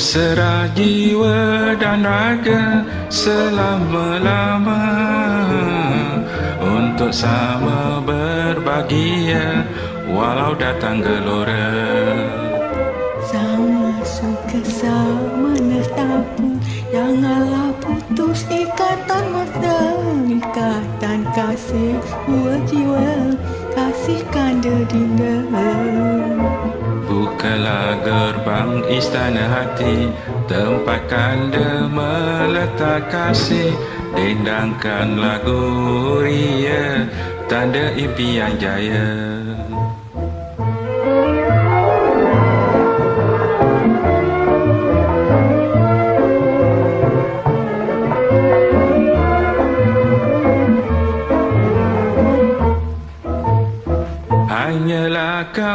serah jiwa dan raga selama-lama. Untuk sama berbahagia walau datang gelora. Sama suka sama nestapu Janganlah putus ikatan masa Ikatan kasih dua jiwa Kasihkan dedinda Bukalah gerbang istana hati Tempat kanda meletak kasih. Dendangkan lagu ria Tanda impian jaya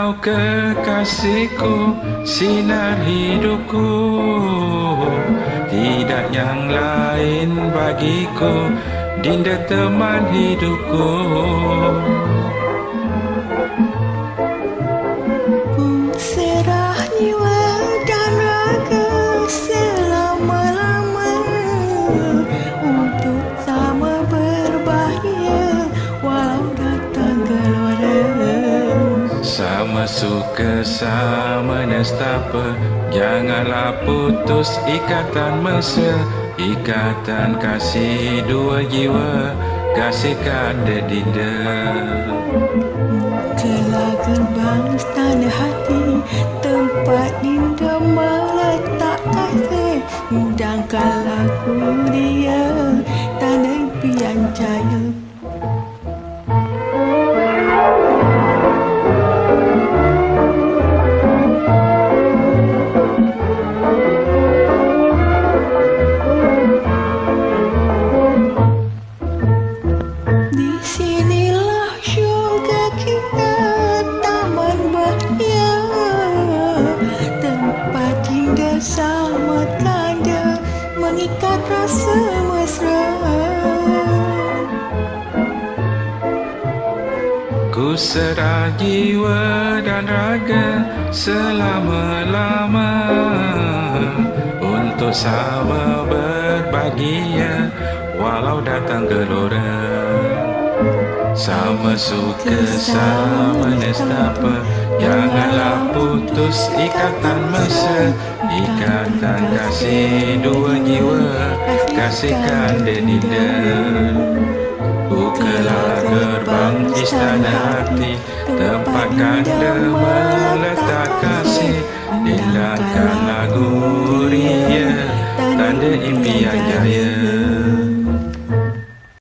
Kau kekasihku Sinar hidupku. Tidak yang lain bagiku Dinda teman hidupku Sama suka sama nestapa Janganlah putus ikatan mesra. Ikatan kasih dua jiwa. Kasihkan dedinda Kelah gerbang istana hati. Tempat dinda meletak kasih Hidangkan lagu dia. Tanda impian jaya Mengikat rasa mesra Ku serah jiwa dan raga selama-lama. Untuk sama berbahagia walau datang gelora Sama suka sama nestapa Janganlah putus ikatan mesra Ikatan kasih dua jiwa. Kasihkan dedinda Bukalah gerbang istana hati. Tempat kanda meletak kasih. Dendangkan lagu ria. Tanda impian jaya